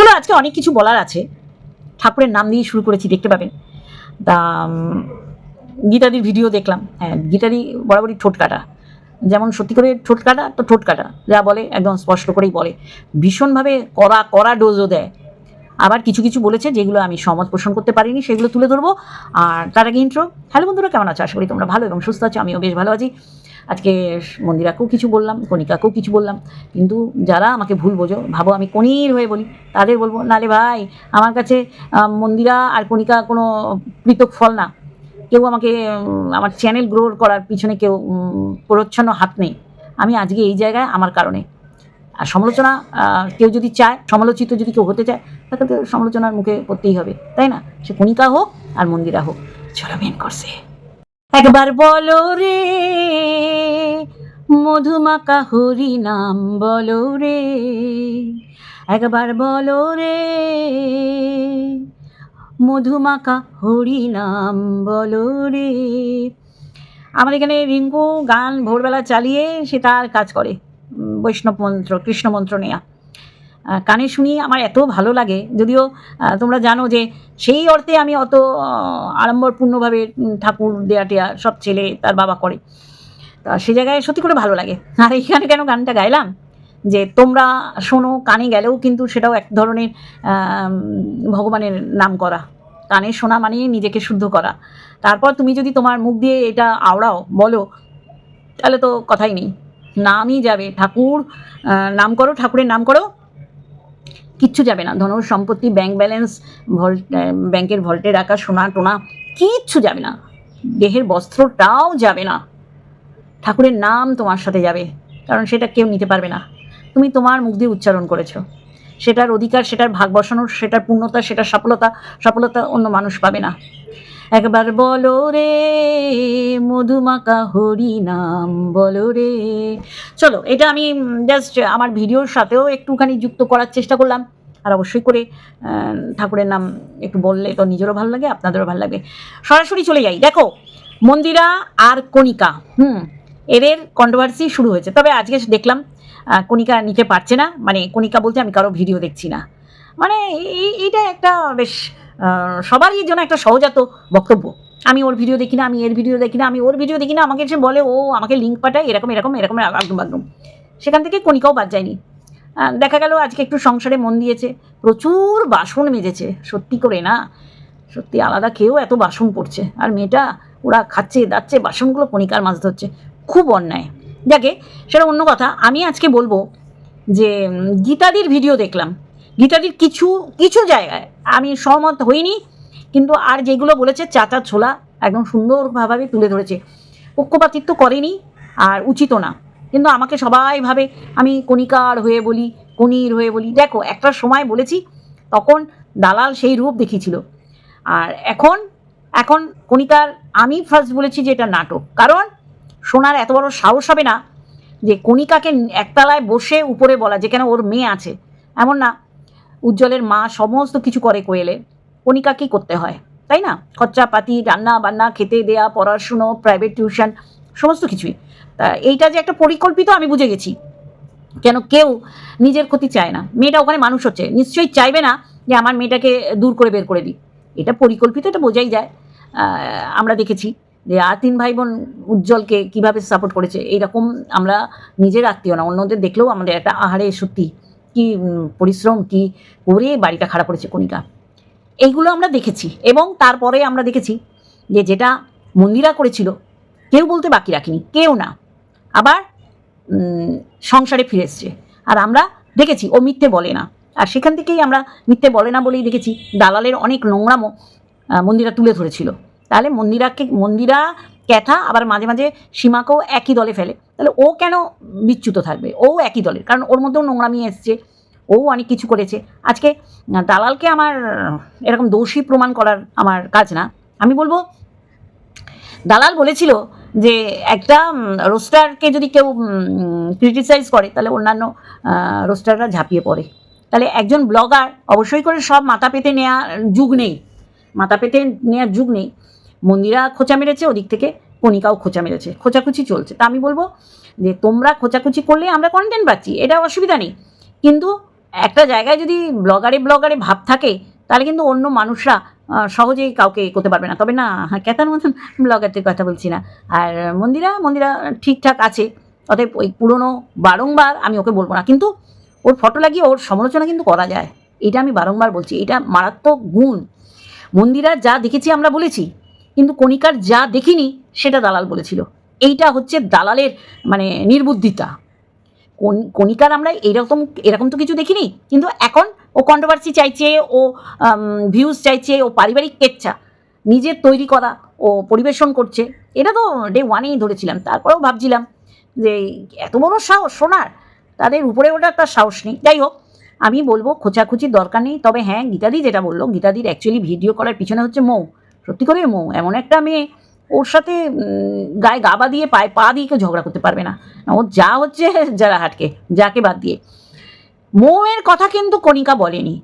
চলো আজকে অনেক কিছু বলার আছে। ঠাকুরের নাম দিয়ে শুরু করেছি, দেখতে পাবেন। তা গীতাদির ভিডিও দেখলাম। হ্যাঁ গীতাদি বরাবরই ঠোঁট কাটা। যেমন সত্যি করে ঠোঁট কাটা, তো ঠোঁট কাটা। যা বলে, একদম স্পষ্ট করেই বলে। ভীষণভাবে কড়া কড়া ডোজও দেয়। আবার কিছু কিছু বলেছে যেগুলো আমি সহমত পোষণ করতে পারিনি, সেগুলো তুলে ধরবো। আর তার আগে ইন্ট্রো হ্যালো বন্ধুরা, কেমন আছো? আশা করি তোমরা ভালো এবং সুস্থ আছো। আমিও বেশ ভালো আছি। আজকে মন্দিরাকেও কিছু বললাম, কণিকাকেও কিছু বললাম, কিন্তু যারা আমাকে ভুল বোঝো, ভাবো আমি কনির হয়ে বলি, তাদের বলব নালে ভাই, আমার কাছে মন্দিরা আর কণিকা কোনো পৃথক ফল না। কেউ আমাকে আমার চ্যানেল গ্রো করার পিছনে কেউ প্রচ্ছন্ন হাত নেই। আমি আজকে এই জায়গায় আমার কারণে। আর সমালোচনা কেউ যদি চায়, সমালোচিত যদি কেউ হতে চায়, তাকে তো সমালোচনার মুখে পড়তেই হবে, তাই না? সে কণিকা হোক আর মন্দিরা হোক। চলো মেন করছে একবার বলো রে মধুমাকা হরি নাম বলো রে, একবার বলো রে মধুমাকা হরি নাম বলো রে। আমার এখানে রিঙ্কু গান ভোরবেলা চালিয়ে সে তার কাজ করে বৈষ্ণব মন্ত্র, কৃষ্ণ মন্ত্র নেয়া। কানে শুনি আমার এত ভালো লাগে, যদিও তোমরা জানো যে সেই অর্থে আমি অত আড়ম্বরপূর্ণভাবে ঠাকুর দেয়া টেয়া সব ছেলে তার বাবা করে। তা সে জায়গায় সত্যি করে ভালো লাগে। আর এখানে কেন গানটা গাইলাম? যে তোমরা শোনো, কানে গেলেও কিন্তু সেটাও এক ধরনের ভগবানের নাম করা। কানে শোনা মানে নিজেকে শুদ্ধ করা। তারপর তুমি যদি তোমার মুখ দিয়ে এটা আওড়াও, বলো, তাহলে তো কথাই নেই। নামই যাবে। ঠাকুর নাম করো, ঠাকুরের নাম করো, কিচ্ছু যাবে না। ধন সম্পত্তি ব্যাংক ব্যালেন্স ভল ব্যাংকের ভল্টে রাখা সোনা টোনা কিচ্ছু যাবে না। দেহের বস্ত্রটাও যাবে না। ঠাকুরের নাম তোমার সাথে যাবে, কারণ সেটা কেউ নিতে পারবে না। তুমি তোমার মুখ দিয়ে উচ্চারণ করেছ। সেটার অধিকার, সেটার ভাগ বসানোর, সেটার পূর্ণতা, সেটার সফলতা সফলতা অন্য মানুষ পাবে না। একবার বলো রে মধুমাকা হরি নাম বলো রে। চলো, এটা আমি জাস্ট আমার ভিডিওর সাথেও একটুখানি যুক্ত করার চেষ্টা করলাম। আর অবশ্যই করে ঠাকুরের নাম একটু বললে তো নিজেরও ভালো লাগে, আপনাদেরও ভালো লাগবে সরাসরি চলে যাই। দেখো, মন্দিরা আর কণিকা, হুম? এদের কন্ট্রোভার্সি শুরু হয়েছে। তবে আজকে দেখলাম কণিকা নিতে পারছে না। মানে কণিকা বলতে আমি কারও ভিডিও দেখছি না। মানে এই- এইটা একটা বেশ সবারই জন্য একটা সহজাত বক্তব্য। আমি ওর ভিডিও দেখি না, আমি এর ভিডিও দেখি না, আমি ওর ভিডিও দেখি না, আমাকে এসে বলে, ও, আমাকে লিঙ্ক পাঠায়, এরকম এরকম এরকম, একদম একদম। সেখান থেকে কণিকাও বাদ যায়নি। দেখা গেল আজকে একটু সংসারে মন দিয়েছে, প্রচুর বাসন মেজেছে, সত্যি করে না। সত্যি আলাদা কেউ এত বাসন পড়ছে আর মেয়েটা, ওরা খাচ্ছে, দাচ্ছে, বাসনগুলো কণিকার মাছ ধরছে। খুব অন্যায়। যাকে সেটা অন্য কথা। আমি আজকে বলব যে গীতাদির ভিডিও দেখলাম। গীতাদির কিছু কিছু জায়গায় আমি সহমত হইনি, কিন্তু আর যেগুলো বলেছে চাচা ছোলা একদম সুন্দরভাবে তুলে ধরেছে। পক্ষপাতিত্ব করেনি আর উচিতও না। কিন্তু আমাকে সবাই ভাবে, আমি কণিকার হয়ে বলি কনির হয়ে বলি। দেখো, একটা সময় বলেছি, তখন দালাল সেই রূপ দেখিয়েছিল। আর এখন এখন কণিকার, আমি ফার্স্ট বলেছি যে এটা নাটক। কারণ সোনার এত বড় সাহস হবে না যে কণিকাকে একতলায় বসে উপরে বলা যেখানে ওর মেয়ে আছে। এমন না। উজ্জ্বলের মা সমস্ত কিছু করে কোয়েলে। কণিকাকেই করতে হয়? তাই না? খরচাপাতি রান্না বান্না খেতে দেয়া, পড়াশুনো প্রাইভেট টিউশন সমস্ত কিছুই। তা এইটা যে একটা পরিকল্পিত আমি বুঝে গেছি। কেন কেউ নিজের ক্ষতি চায় না। মেয়েটা ওখানে মানুষ হচ্ছে। নিশ্চয়ই চাইবে না যে আমার মেয়েটাকে দূর করে বের করে দিই এটা পরিকল্পিত, এটা বোঝাই যায়। আমরা দেখেছি। যে আর তিন ভাই বোন উজ্জ্বলকে কীভাবে সাপোর্ট করেছে এইরকম আমরা নিজের আত্মীয় না অন্যদের দেখলেও আমাদের একটা আহারে সত্যি কি পরিশ্রম কি করে বাড়িটা খারাপ করেছে কণিকা। এইগুলো আমরা দেখেছি এবং তারপরে আমরা দেখেছি যে যেটা মন্দিরা করেছিল কেউ বলতে বাকি রাখিনি কেউ না। আবার সংসারে ফিরে এসছে। আর আমরা দেখেছি ও মিথ্যে বলে না। আর সেখান থেকেই আমরা মিথ্যে বলে না বলেই দেখেছি দালালের অনেক নোংরামো আহ, মন্দিরা তুলে ধরেছিল। তাহলে মন্দিরাকে, মন্দিরা ক্যাথা, আবার মাঝে মাঝে সীমাকেও একই দলে ফেলে। তাহলে ও কেন বিচ্যুত থাকবে? ও একই দলের, কারণ ওর মধ্যেও নোংরামি এসছে, ও অনেক কিছু করেছে। আজকে দালালকে আমার এরকম দোষী প্রমাণ করার আমার কাজ না। আমি বলব, দালাল বলেছিল যে একটা রোস্টারকে যদি কেউ ক্রিটিসাইজ করে, তাহলে অন্যান্য রোস্টাররা ঝাঁপিয়ে পড়ে। তাহলে একজন ব্লগার অবশ্যই করে সব মাথা পেতে নেওয়া যুগ নেই। মাথা পেতে নেওয়ার যুগ নেই। মন্দিরা খোঁচা মেরেছে, ওদিক থেকে কণিকাও খোঁচা মেরেছে, খোঁচাখুচি চলছে। তা আমি বলব যে তোমরা খোঁচাখুচি করলে আমরা কন্টেন্ট পাচ্ছি এটা অসুবিধা নেই। কিন্তু একটা জায়গায় যদি ব্লগারে ব্লগারে ভাব থাকে, তাহলে কিন্তু অন্য মানুষরা সহজেই কাউকে করতে পারবে না। তবে না হ্যাঁ কেতার মতন ব্লগারদের কথা বলছি না। আর মন্দিরা মন্দিরা ঠিকঠাক আছে, অতএব ওই পুরনো বারংবার আমি ওকে বলব না। কিন্তু ওর ফটো লাগিয়ে ওর সমালোচনা কিন্তু করা যায়। এটা আমি বারংবার বলছি, এটা মারাত্মক গুণ। মন্দিরা যা দেখেছি আমরা বলেছি কিন্তু কণিকার যা দেখিনি সেটা দালাল বলেছিল। এইটা হচ্ছে দালালের মানে নির্বুদ্ধিতা। কণিকার আমরা এরকম এরকম তো কিছু দেখিনি, কিন্তু এখন ও কন্ট্রোভার্সি চাইছে, ও ভিউজ চাইছে, ও পারিবারিক কেচ্ছা, নিজের তৈরি করা, ও পরিবেশন করছে, এটা তো ডে ওয়ানেই ধরেছিলাম, তারপরেও ভাবছিলাম যে এত বড় সাহস শোনার তাদের উপরে ওটা তার সাহস নেই। যাই হোক, আমি বলব খোঁচাখুচির দরকার নেই, তবে হ্যাঁ গীতাদি যেটা বলল, গীতাদির অ্যাকচুয়ালি ভিডিও করার পিছনে হচ্ছে মৌ। সত্যি করে মৌ, এমন একটা মেয়ে ওর সাথে গায়ে গাবা দিয়ে পায়ে পা দিয়ে কেউ ঝগড়া করতে পারবে না। ও যা হচ্ছে যারা হাটকে, যাকে বাদ দিয়ে। মৌয়ের কথা কিন্তু কণিকা বলেনি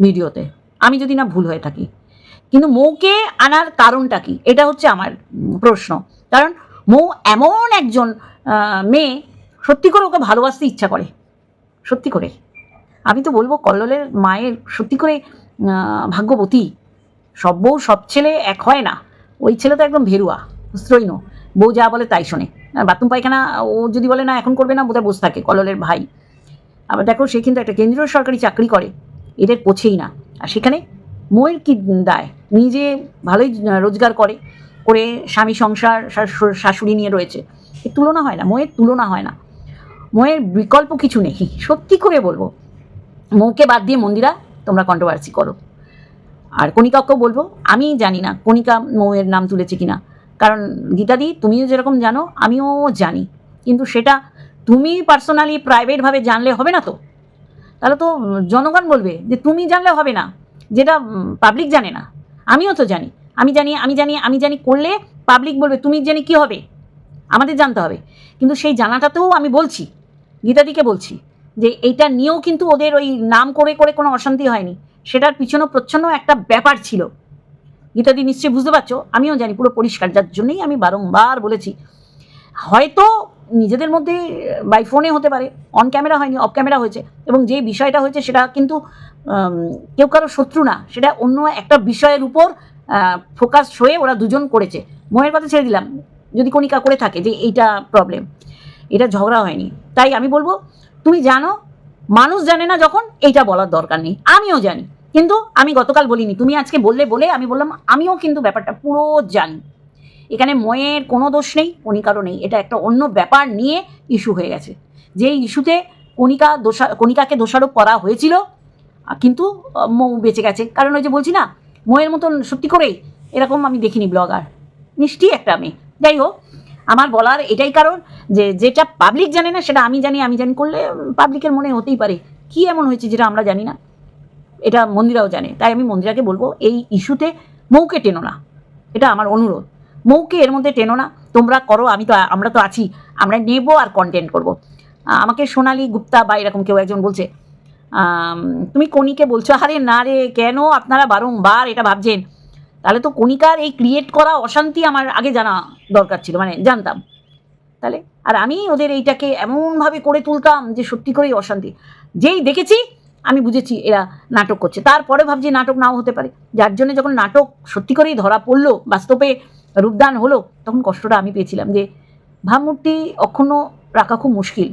ভিডিওতে। আমি যদি না ভুল হয়ে থাকি। কিন্তু মৌকে আনার কারণটা কি? এটা হচ্ছে আমার প্রশ্ন। কারণ মৌ এমন একজন মেয়ে সত্যি করে ওকে ভালোবাসতে ইচ্ছা করে। সত্যি করে। আমি তো বলব কল্লোলের মায়ের সত্যি করে ভাগ্যবতী। সব বউ, সব ছেলে এক হয় না। ওই ছেলে তো একদম ভেরুয়া স্ত্রৈন বউ যা বলে তাই শোনে। বাথরুম, পায়খানা, ও যদি বলে না এখন করবে না, বোধহয় বসে থাকে কললের ভাই। আবার দেখো সে কিন্তু একটা কেন্দ্রীয় সরকারি চাকরি করে, এদের পোছেই না। আর সেখানে মোয়ের কি দায়? নিজে ভালোই রোজগার করে করে স্বামী সংসার শাশুড়ি নিয়ে রয়েছে। এর তুলনা হয় না, মোয়ের তুলনা হয় না। মোয়ের বিকল্প কিছু নেই। সত্যি করে বলব, মৌকে বাদ দিয়ে মন্দিরা তোমরা কন্ট্রোভার্সি করো। আর কণিকাকেও বলব, আমি জানি না কণিকা মৌয়ের নাম তুলেছে কিনা। কারণ গীতাদি, তুমিও যেরকম জানো, আমিও জানি। কিন্তু সেটা তুমি পার্সোনালি প্রাইভেটভাবে জানলে হবে না তো? তাহলে তো জনগণ বলবে যে তুমি জানলে হবে না, যেটা পাবলিক জানে না। আমিও তো জানি। আমি জানি আমি জানি আমি জানি করলে পাবলিক বলবে তুমি জানি কি হবে। আমাদের জানতে হবে। কিন্তু সেই জানাটাতেও আমি বলছি, গীতাদিকে বলছি, যে এইটা নিয়েও কিন্তু ওদের ওই নাম করে করে কোনো অশান্তি হয়নি। সেটার পিছনে প্রচ্ছন্ন একটা ব্যাপার ছিল। গীতাদি নিশ্চয়ই বুঝতে পারছ, আমিও জানি পুরো পরিষ্কার, যার জন্যই আমি বারংবার বলেছি। হয়তো নিজেদের মধ্যে বাই ফোনে হতে পারে অন ক্যামেরা হয়নি অফ ক্যামেরা হয়েছে, এবং যে বিষয়টা হয়েছে সেটা কিন্তু কেউ কারও শত্রু না, সেটা অন্য একটা বিষয়ের উপর ফোকাস হয়ে ওরা দুজন করেছে। ময়ের কথা ছেড়ে দিলাম, যদি কণিকা করে থাকে যে এইটা প্রবলেম এটা ঝগড়া হয়নি। তাই আমি বলব, তুমি জানো, মানুষ জানে না যখন এইটা বলার দরকার নেই, আমিও জানি। কিন্তু আমি গতকাল বলিনি, তুমি আজকে বললে বলে আমি বললাম, আমিও কিন্তু ব্যাপারটা পুরো জানি। এখানে ময়ের কোনো দোষ নেই, কণিকারও নেই, এটা একটা অন্য ব্যাপার নিয়ে ইস্যু হয়ে গেছে। যে ইস্যুতে কণিকা দোষা, কণিকাকে দোষারোপ করা হয়েছিল, কিন্তু মৌ বেঁচে গেছে। কারণ ওই যে বলছি না, ময়ের মতন সত্যি করেই এরকম আমি দেখিনি ব্লগার। মিষ্টি একটা মেয়ে। যাই হোক, আমার বলার এটাই কারণ যে যেটা পাবলিক জানে না, সেটা আমি জানি আমি জানি করলে পাবলিকের মনে হতেই পারে। কি এমন হয়েছে যেটা আমরা জানি না? এটা মন্দিরাও জানে। তাই আমি মন্দিরাকে বলব, এই ইস্যুতে মৌকে টেনো না। এটা আমার অনুরোধ। মৌকে এর মধ্যে টেনো না। তোমরা করো, আমি তো, আমরা তো আছি। আমরা নেব আর কন্টেন্ট করব। আমাকে সোনালী গুপ্তা বা এরকম কেউ একজন বলছে তুমি কণিকে বলছো, আরে না রে, কেন আপনারা বারংবার এটা ভাবছেন? তাহলে তো কণিকার এই ক্রিয়েট করা অশান্তি আমার আগে জানা দরকার ছিল মানে জানতাম। তাহলে, আর আমি ওদের এইটাকে এমনভাবে করে তুলতাম যে সত্যি করেই অশান্তি। যেই দেখেছি আমি বুঝেছি এরা নাটক করছে। তারপরে ভাবছি নাটক নাও হতে পারে। যার জন্য যখন নাটক সত্যি করেই ধরা পড়ল, বাস্তবে রূপদান হলো, তখন কষ্টটা আমি পেয়েছিলাম যে ভাবমূর্তি অক্ষুণ্ণ রাখা খুব মুশকিল।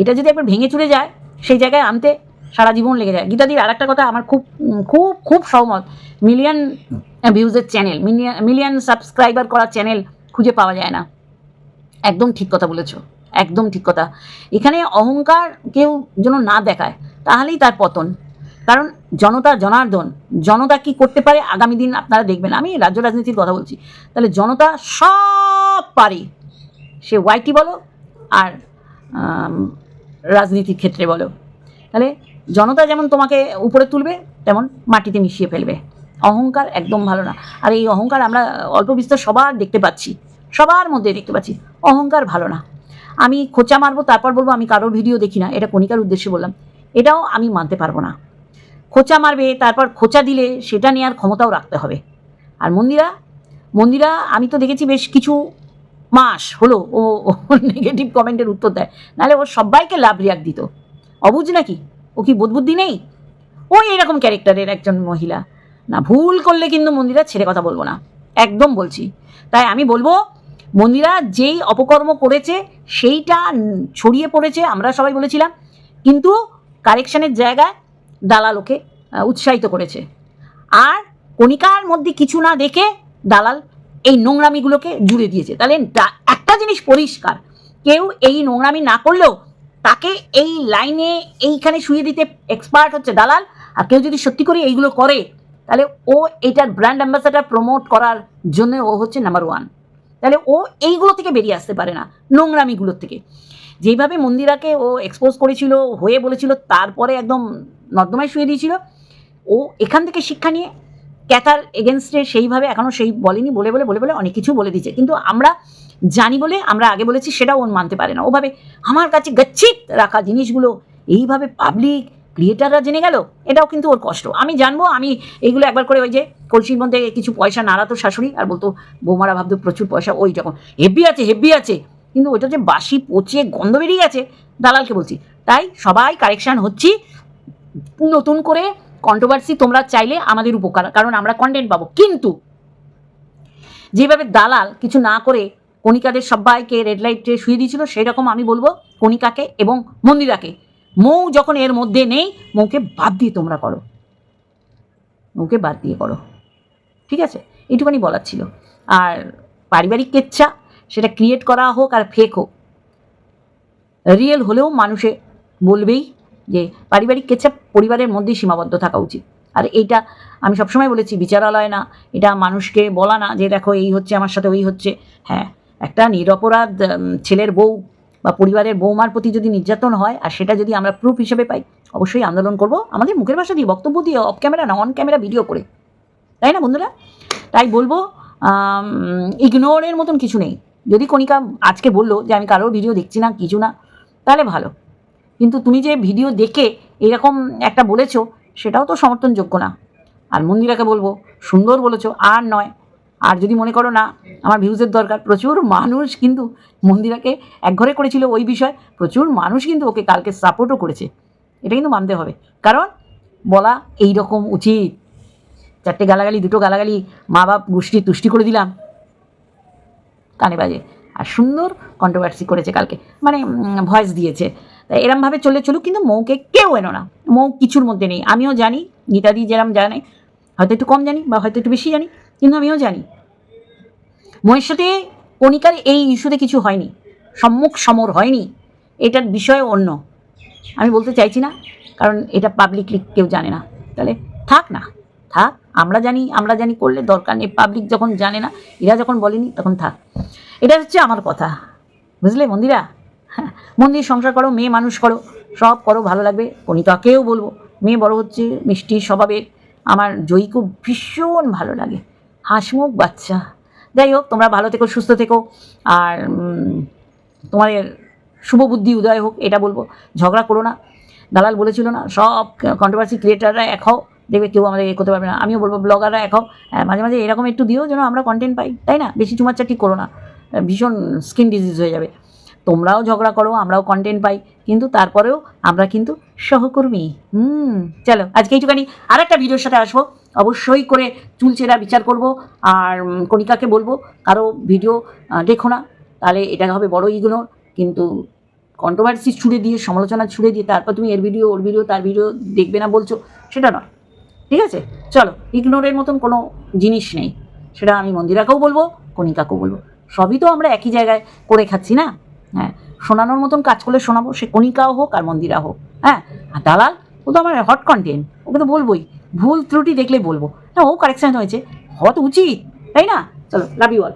এটা যদি একবার ভেঙে চুরে যায়, সেই জায়গায় আনতে সারা জীবন লেগে যায়। গীতাদির আর একটা কথা আমার খুব খুব খুব সহমত। মিলিয়ন ভিউজের চ্যানেল মিলিয়ন সাবস্ক্রাইবার করা চ্যানেল খুঁজে পাওয়া যায় না। একদম ঠিক কথা বলেছ। একদম ঠিক কথা। এখানে অহংকার কেউ যেন না দেখায়, তাহলেই তার পতন। কারণ জনতা জনার্দন, জনতা কি করতে পারে আগামী দিন আপনারা দেখবেন। আমি রাজ্য রাজনীতির কথা বলছি। তাহলে জনতা সব পারে, সে ওয়াইটি বলো আর রাজনীতির ক্ষেত্রে বলো। তাহলে জনতা যেমন তোমাকে উপরে তুলবে, তেমন মাটিতে মিশিয়ে ফেলবে। অহংকার একদম ভালো না। আর এই অহংকার আমরা অল্প বিস্তর সবার দেখতে পাচ্ছি। সবার মধ্যে দেখতে পাচ্ছি। অহংকার ভালো না। আমি খোঁচা মারবো, তারপর বলব আমি কারোর ভিডিও দেখি না। এটা কণিকার উদ্দেশ্যে বললাম। এটাও আমি মানতে পারব না। খোঁচা মারবে, তারপর খোঁচা দিলে সেটা নেওয়ার ক্ষমতাও রাখতে হবে। আর মন্দিরা মন্দিরা, আমি তো দেখেছি বেশ কিছু মাস হলো ও নেগেটিভ কমেন্টের উত্তর দেয়। নাহলে ও সবাইকে লাভ রিয়াক্ট দিত। অবুঝ নাকি? ও কি বোধবুদ্ধি নেই? ওই এরকম ক্যারেক্টারের একজন মহিলা। না, ভুল করলে কিন্তু মন্দিরা ছেড়ে কথা বলব না। একদম বলছি। তাই আমি বলব মন্দিরা যেই অপকর্ম করেছে, সেইটা ছড়িয়ে পড়েছে, আমরা সবাই বলেছিলাম। কিন্তু কারেকশনের জায়গায় দালাল ওকে উৎসাহিত করেছে। আর কণিকার মধ্যে কিছু না দেখে দালাল এই নোংরামিগুলোকে জুড়ে দিয়েছে। তাহলে একটা জিনিস পরিষ্কার, কেউ এই নোংরামি না করলেও তাকে এই লাইনে এইখানে শুয়ে দিতে এক্সপার্ট হচ্ছে দালাল, আর কেউ যদি সত্যি করে এইগুলো করে, তাহলে ও এটার ব্র্যান্ড অ্যাম্বাসাডার প্রমোট করার জন্য ও হচ্ছে নাম্বার ওয়ান তাহলে ও এইগুলো থেকে বেরিয়ে আসতে পারে না, নোংরামিগুলোর থেকে। যেইভাবে মন্দিরাকে ও এক্সপোজ করেছিল, হয়ে বলেছিল, তারপরে একদম নর্দমায় শুয়ে দিয়েছিল, ও এখান থেকে শিক্ষা নিয়ে ক্যাথার এগেনস্টে সেইভাবে এখনও সেই বলেনি, বলে বলে বলে বলে অনেক কিছু বলে দিচ্ছে কিন্তু আমরা জানি বলে, আমরা আগে বলেছি, সেটাও ও মানতে পারে না। ওভাবে আমার কাছে গচ্ছিত রাখা জিনিসগুলো, এইভাবে পাবলিক ক্রিয়েটাররা জেনে গেল, এটাও কিন্তু ওর কষ্ট। আমি জানব, আমি এগুলো একবার করে ওই যে কলসির মধ্যে কিছু পয়সা নাড়াতো শাশুড়ি, আর বলতো, বৌমারা ভাবতো প্রচুর পয়সা, ওই যখন হেভি আছে হেভি আছে। কিন্তু ওইটা যে বাসি পচে গন্ধ বেরিয়ে গেছে, দালালকে বলছি। তাই সবাই কারেকশান হচ্ছি, নতুন করে কন্ট্রোভার্সি তোমরা চাইলে আমাদের উপকার, কারণ আমরা কন্টেন্ট পাবো। কিন্তু যেভাবে দালাল কিছু না করে কণিকাদের সবাইকে রেড লাইটে শুয়ে দিয়েছিল সেই রকম আমি বলব কণিকাকে এবং মন্দিরাকে। মৌ যখন এর মধ্যে নেই, মৌকে বাদ দিয়ে তোমরা করো। মৌকে বাদ দিয়ে করো। ঠিক আছে? এইটুখানি বলার ছিল। আর পারিবারিক কেচ্ছা, সেটা ক্রিয়েট করা হোক আর ফেক হোক রিয়েল হলেও মানুষে বলবেই যে পারিবারিক কেচ্ছা পরিবারের মধ্যেই সীমাবদ্ধ থাকা উচিত। আর এইটা আমি সবসময় বলেছি, বিচারালয় না। এটা মানুষকে বলা না যে দেখো এই হচ্ছে, আমার সাথে ওই হচ্ছে। হ্যাঁ একটা নিরপরাধ ছেলের বউ বা পরিবারের বৌমার প্রতি যদি নির্যাতন হয় আর সেটা যদি আমরা প্রুফ হিসেবে পাই, অবশ্যই আন্দোলন করব। আমাদের মুখের ভাষা দিয়ে বক্তব্য দিয়ে অফ ক্যামেরা না অন ক্যামেরা ভিডিও করে। তাই না বন্ধুরা? তাই বলব ইগনোরের মতন কিছু নেই। যদি কণিকা আজকে বলল যে আমি কারোর ভিডিও দেখছি না, কিছু না, তাহলে ভালো। কিন্তু তুমি যে ভিডিও দেখে এরকম একটা বলেছ, সেটাও তো সমর্থনযোগ্য না। আর মন্দিরাকে বলব, সুন্দর বলেছ, আর নয় আর যদি মনে করো না, আমার ভিউজের দরকার, প্রচুর মানুষ কিন্তু মন্দিরাকে একঘরে করেছিল ওই বিষয়, প্রচুর মানুষ কিন্তু ওকে কালকে সাপোর্টও করেছে। এটা কিন্তু মানতে হবে। কারণ বলা এই রকম উচিত। চারটে গালাগালি, দুটো গালাগালি মা বাপ গোষ্ঠী তুষ্টি করে দিলাম। কানে বাজে। আর সুন্দর কন্ট্রোভার্সি করেছে কালকে। মানে ভয়েস দিয়েছে। তাই এরমভাবে চলে চলুক, কিন্তু মৌকে কেউ এনো না। মৌ কিছুর মধ্যে নেই। আমিও জানি, গীতাদি যেরম জানে, হয়তো একটু কম জানি বা হয়তো একটু বেশি জানি। কিন্তু আমিও জানি। মৌয়ের সাথে কণিকার এই ইস্যুতে কিছু হয়নি। সম্মুখ সমর হয়নি। এটার বিষয় অন্য। আমি বলতে চাইছি না, কারণ এটা পাবলিকলি কেউ জানে না। তাহলে থাক না। থাক, আমরা জানি আমরা জানি করলে দরকার নেই। পাবলিক যখন জানে না, এরা যখন বলেনি, তখন থাক। এটা হচ্ছে আমার কথা। বুঝলে মন্দিরা? হ্যাঁ মন্দির সংসার করো, মেয়ে মানুষ করো, সব করো, ভালো লাগবে। কণিকাকেও বলব, মেয়ে বড় হচ্ছে, মিষ্টি স্বভাবের। আমার জয়ী খুব ভীষণ ভালো লাগে। হাসমুখ, বাচ্চা। যাই হোক, তোমরা ভালো থেকো, সুস্থ থেকো। আর তোমাদের শুভ বুদ্ধি উদয় হোক, এটা বলব। ঝগড়া করো না। দালাল বলেছিল না, সব কন্ট্রোভার্সি ক্রিয়েটাররা এক হও, দেখবে কেউ আমাদের এ করতে পারবে না। আমিও বলব ব্লগাররা এক হও। মাঝে মাঝে এরকম একটু দিও, যেন আমরা কন্টেন্ট পাই, তাই না? বেশি চুমাচ্চাটি করো না। ভীষণ স্কিন ডিজিজ হয়ে যাবে। তোমরাও ঝগড়া করো, আমরাও কন্টেন্ট পাই, কিন্তু তারপরেও আমরা কিন্তু সহকর্মী। হুম, চলো, আজকে এইটুখানি। আর একটা ভিডিওর সাথে আসব। অবশ্যই করে চুলচেরা বিচার করব, আর কণিকাকে বলব, কারও ভিডিও দেখো না, তাহলে এটা হবে বড় ইগনোর, কিন্তু কন্ট্রোভার্সি ছুড়ে দিয়ে, সমালোচনা ছুড়ে দিয়ে, তারপর তুমি এর ভিডিও, ওর ভিডিও, তার ভিডিও দেখবে না বলছো, সেটা নয়। ঠিক আছে? চলো, ইগনোরের মতন কোনো জিনিস নেই। সেটা আমি মন্দিরাকেও বলব, কণিকাকেও বলব। সবই তো আমরা একই জায়গায় করে খাচ্ছি না? হ্যাঁ শোনানোর মতন কাজ করলে শোনাবো, সে কণিকাও হোক আর মন্দিরা হোক হ্যাঁ? আর দালাল, ও তো আমার হট কন্টেন্ট ওকে তো বলবোই, ভুল ত্রুটি দেখলে বলব। হ্যাঁ ও কারেকশান হয়েছে, হওয়া তো উচিত, তাই না? চলো লাভ ইউ অল